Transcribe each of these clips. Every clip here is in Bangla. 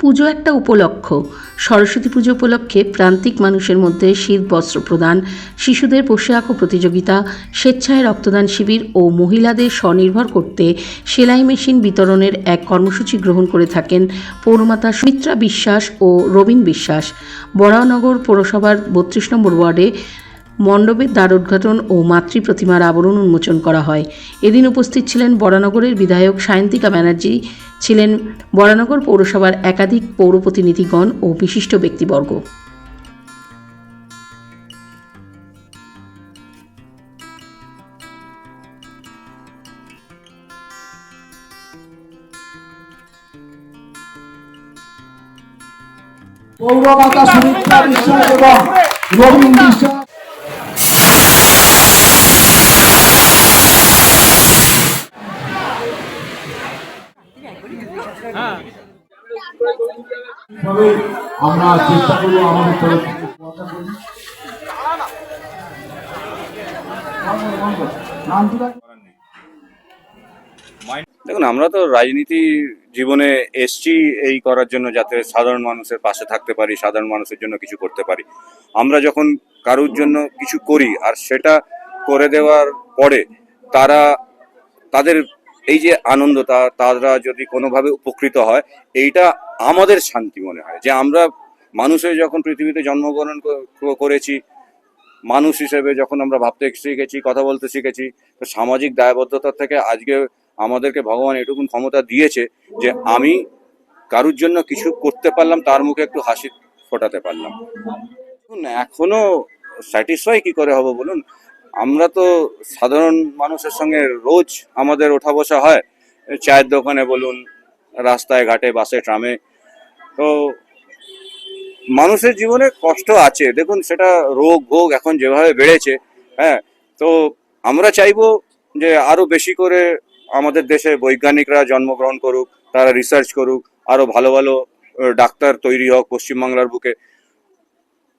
পুজো একটা উপলক্ষ। সরস্বতী পুজো উপলক্ষে প্রান্তিক মানুষের মধ্যে শীত বস্ত্র প্রদান, শিশুদের বসে আঁকো প্রতিযোগিতা, স্বেচ্ছায় রক্তদান শিবির ও মহিলাদের স্বনির্ভর করতে সেলাই মেশিন বিতরণের এক কর্মসূচি গ্রহণ করে থাকেন পৌরমাতা সুমিত্রা বিশ্বাস ও রবীন বিশ্বাস। বরানগর পৌরসভার বত্রিশ নম্বর ওয়ার্ডে মণ্ডপের দ্বার উদ্ঘাটন ও মাতৃ প্রতিমার আবরণ উন্মোচন করা হয়। এদিন উপস্থিত ছিলেন বরানগরের বিধায়ক সায়ন্তিকা ব্যানার্জি, ছিলেন বরানগর পৌরসভার একাধিক পৌর প্রতিনিধিগণ ও বিশিষ্ট ব্যক্তিবর্গ। সুমিত্রা বিশ্বাস এবং রবীন বিশ্বাস আমরা চেষ্টা করব আমাদের তরফ দেখুন, আমরা তো রাজনীতি জীবনে এসছি এই করার জন্য যাতে সাধারণ মানুষের পাশে থাকতে পারি, সাধারণ মানুষের জন্য কিছু করতে পারি। আমরা যখন কারুর জন্য কিছু করি আর সেটা করে দেওয়ার পরে তারা তাদের এই যে আনন্দ তা তারা যদি কোনোভাবে উপকৃত হয়, এইটা আমাদের শান্তি মনে হয়। যে আমরা মানুষের যখন পৃথিবীতে জন্মগ্রহণ করেছি, মানুষ হিসেবে যখন আমরা ভাবতে শিখেছি, কথা বলতে শিখেছি, তো সামাজিক দায়বদ্ধতা থেকে আজকে আমাদেরকে ভগবান এটুকুন ক্ষমতা দিয়েছে যে আমি কারুর জন্য কিছু করতে পারলাম, তার মুখে একটু হাসি ফোটাতে পারলাম। এখনও স্যাটিসফাই কি করে হব বলুন? আমরা তো সাধারণ মানুষের সঙ্গে রোজ আমাদের ওঠা বসা হয়। চায়ের দোকানে বলুন, রাস্তায় ঘাটে, বাসে, ট্রামে। তো মানুষের জীবনে কষ্ট আছে। দেখুন, সেটা রোগ ভোগ এখন যেভাবে বেড়েছে হ্যাঁ তো আমরা চাইব যে আরও বেশি করে আমাদের দেশে বৈজ্ঞানিকরা জন্মগ্রহণ করুক, তারা রিসার্চ করুক, আরও ভালো ভালো ডাক্তার তৈরি হোক পশ্চিমবাংলার বুকে।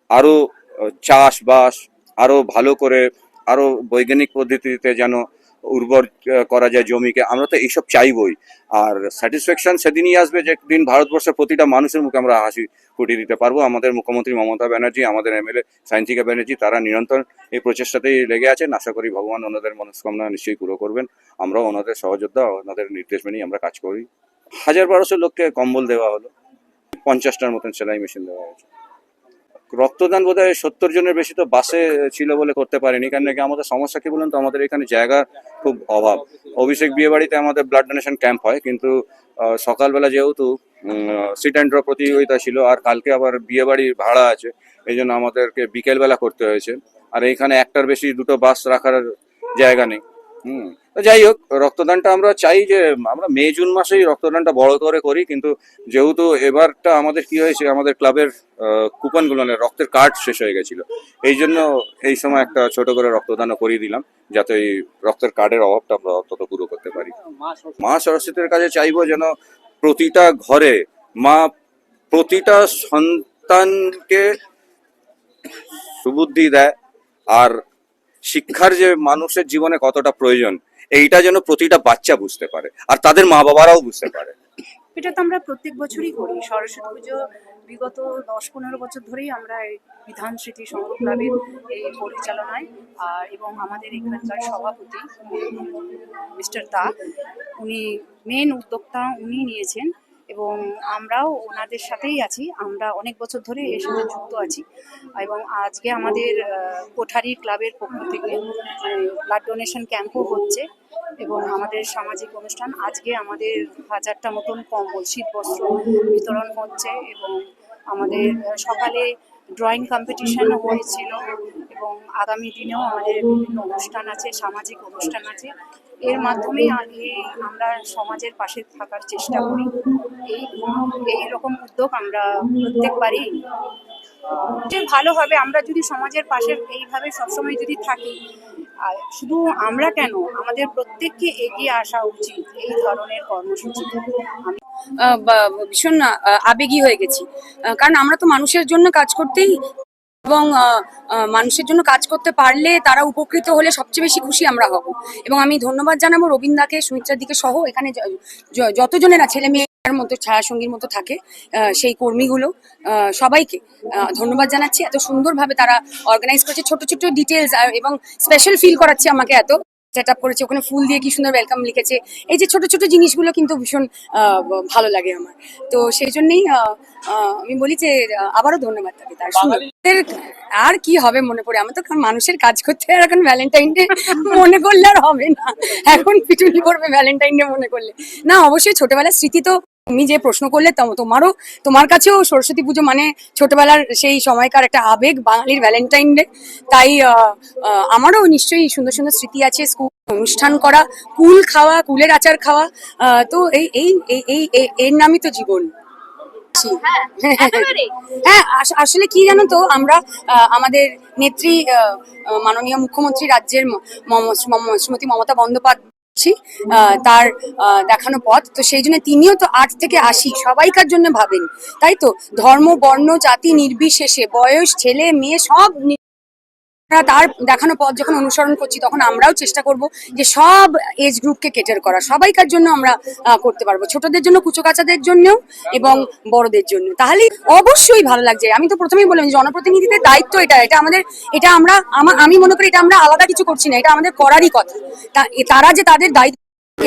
আরও চাষবাস, আরও ভালো করে আরও বৈজ্ঞানিক পদ্ধতিতে যেন উর্বর করা যায় জমিকে, আমরা তো এইসব চাইবই। আর স্যাটিসফ্যাকশন সেদিনই আসবে যে একদিন ভারতবর্ষের প্রতিটা মানুষের মুখে আমরা হাসি ফুটিয়ে দিতে পারব। আমাদের মুখ্যমন্ত্রী মমতা ব্যানার্জি, আমাদের এমএলএ সাইন্তিকা ব্যানার্জি, তারা নিরন্তর এই প্রচেষ্টাতেই লেগে আছেন। আশা করি ভগবান ওনাদের মনস্কামনা নিশ্চয়ই পুরো করবেন। আমরাও ওনাদের সহযোদ্ধা, ওনাদের নির্দেশ মেনেই আমরা কাজ করি। হাজার বারোশো লোককে কম্বল দেওয়া হলো। পঞ্চাশটার মতন সেলাই মেশিন দেওয়া হয়েছে। রক্তদান বোধ হয় সত্তর জনের বেশি তো বাসে ছিল বলে করতে পারিনি, কারণ নাকি আমাদের সমস্যা কি বলুন তো? আমাদের এখানে জায়গা খুব অভাব। অভিষেক বিয়ে বাড়িতে আমাদের ব্লাড ডোনেশন ক্যাম্প হয়, কিন্তু সকালবেলা যেহেতু সিট অ্যান্ড ড্র প্রতিযোগিতা ছিল, আর কালকে আবার বিয়ে বাড়ির ভাড়া আছে, এই জন্য আমাদেরকে বিকেলবেলা করতে হয়েছে। আর এইখানে একটার বেশি দুটো বাস রাখার জায়গা নেই। হুম। যাই হোক, রক্তদানটা আমরা চাই যে, আমরা মে, জুন মাসেই রক্তদানটা বড় করে করি, কিন্তু যেহেতু এবারটা আমাদের কি হয়েছে, আমাদের ক্লাবের কুপনগুলো মানে রক্তের কার্ড শেষ হয়ে গেছিল। এই জন্য এই সময় একটা ছোট করে রক্তদানও করিয়ে দিলাম, যাতে এই রক্তের কার্ডের অভাবটা আমরা অন্তত পুরো করতে পারি। মা সরস্বতীর কাছে চাইব যেন প্রতিটা ঘরে মা প্রতিটা সন্তানকে সুবুদ্ধি দেয়, আর শিক্ষার যে মানুষের জীবনে কতটা প্রয়োজন, এইটা যেন প্রতিটা বাচ্চা বুঝতে পারে, আর তাদের মা বাবারাও বুঝতে পারে। এটা তো আমরা প্রত্যেক বছরই করি। সরস্বতী পুজো বিগত দশ পনেরো বছর ধরেই আমরা এই বিধান স্মৃতি ক্লাবের এই পরিচালনায়, আর এবং আমাদের এখানকার সভাপতি মিস্টার দা, উনি মেন উদ্যোক্তা উনি নিয়েছেন। এবং আমরাও ওনাদের সাথেই আছি। আমরা অনেক বছর ধরে এর সাথে যুক্ত আছি এবং আজকে আমাদের কোঠারি ক্লাবের পক্ষ থেকে ব্লাড ডোনেশন ক্যাম্পও হচ্ছে এবং আমাদের সামাজিক অনুষ্ঠান আজকে আমাদের হাজারটা মতন কম্বল, শীত বস্ত্র বিতরণ হচ্ছে এবং আমাদের সকালে ড্রয়িং কম্পিটিশন হয়েছিল এবং আগামী দিনেও আমাদের বিভিন্ন অনুষ্ঠান আছে, সামাজিক অনুষ্ঠান আছে। এর মাধ্যমে আগে আমরা সমাজের পাশে থাকার চেষ্টা করি। এই এই রকম উদ্যোগ আমরা প্রত্যেকবারই। যে ভালো হবে, আমরা যদি সমাজের পাশে এইভাবে সবসময় যদি থাকি, আর শুধু আমরা কেন, আমাদের প্রত্যেককে এগিয়ে আসা উচিত এই ধরনের কর্মসূচি। ভীষণ আবেগী হয়ে গেছি। কারণ আমরা তো মানুষের জন্য কাজ করতেই এবং মানুষের জন্য কাজ করতে পারলে তারা উপকৃত হলে সবচেয়ে বেশি খুশি আমরা হব। এবং আমি ধন্যবাদ জানাব রবীন্দাকে, সুমিত্রার দিকে সহ এখানে যতজনেরা ছেলে মেয়ের মতো, ছায়াসঙ্গীর মতো থাকে সেই কর্মীগুলো সবাইকে ধন্যবাদ জানাচ্ছি। এত সুন্দরভাবে তারা অর্গানাইজ করেছে। ছোট ছোট ডিটেলস এবং স্পেশাল ফিল করাচ্ছে আমাকে এত। সেট আপ করেছে ওখানে ফুল দিয়ে কি সুন্দর ওয়েলকাম লিখেছে। এই যে ছোট ছোট জিনিসগুলো কিন্তু ভীষণ আহ, ভালো লাগে আমার। তো সেই জন্যেই আমি বলি যে আবারও ধন্যবাদ তাকে তার সুন্দর। আর কি হবে মনে পড়ে? আমার তো কারণ মানুষের কাজ করতে আর এখন ভ্যালেন্টাইন ডে মনে করলে আর হবে না। এখন পিটুনি পড়বে ভ্যালেন্টাইন ডে মনে করলে। না অবশ্যই ছোটবেলার স্মৃতি তো তুমি যে প্রশ্ন করলে তো- তোমারও তোমার কাছেও সরস্বতী পুজো মানে ছোটবেলার সেই সময়কার একটা আবেগ বাঙালির ভ্যালেন্টাইন ডে তাই আমারও নিশ্চয়ই সুন্দর সুন্দর স্মৃতি আছে স্কুল অনুষ্ঠান করা কুল খাওয়া কুলের আচার খাওয়া আহ, তো এই এই এই এর নামই তো জীবন। হ্যাঁ আস- আসলে কি জানো তো আমরা আমাদের নেত্রী মাননীয় মুখ্যমন্ত্রী রাজ্যের শ্রীমতী মমতা বন্দ্যোপাধ্যায় আহ, তার দেখানো পথ। তো সেই জন্য তিনিও তো আট থেকে আশি সবাইকার জন্য ভাবেন। তাই তো? ধর্ম বর্ণ জাতি নির্বিশেষে বয়স ছেলে মেয়ে সব আমরা তার দেখানো পথ যখন অনুসরণ করছি, তখন আমরাও চেষ্টা করব যে সব এজ গ্রুপকে কেটার করা। সবাইকার জন্য আমরা করতে পারব। ছোটদের জন্য কুচো কাচাদের জন্যও এবং বড়দের জন্য। তাহলে অবশ্যই ভালো লাগছে। আমি তো প্রথমেই বললাম জনপ্রতিনিধিদের দায়িত্ব এটা। এটা আমাদের, এটা আমরা, আমি মনে করি এটা আমরা আলাদা কিছু করছি না। এটা আমাদের করারই কথা। তারা যে তাদের দায়িত্ব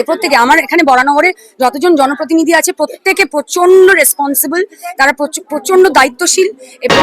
প্রত্যেকে, আমার এখানে বরানগরে যতজন জনপ্রতিনিধি আছে, প্রত্যেকে প্রচণ্ড রেসপন্সিবল তারা প্রচ- প্রচণ্ড দায়িত্বশীল এবং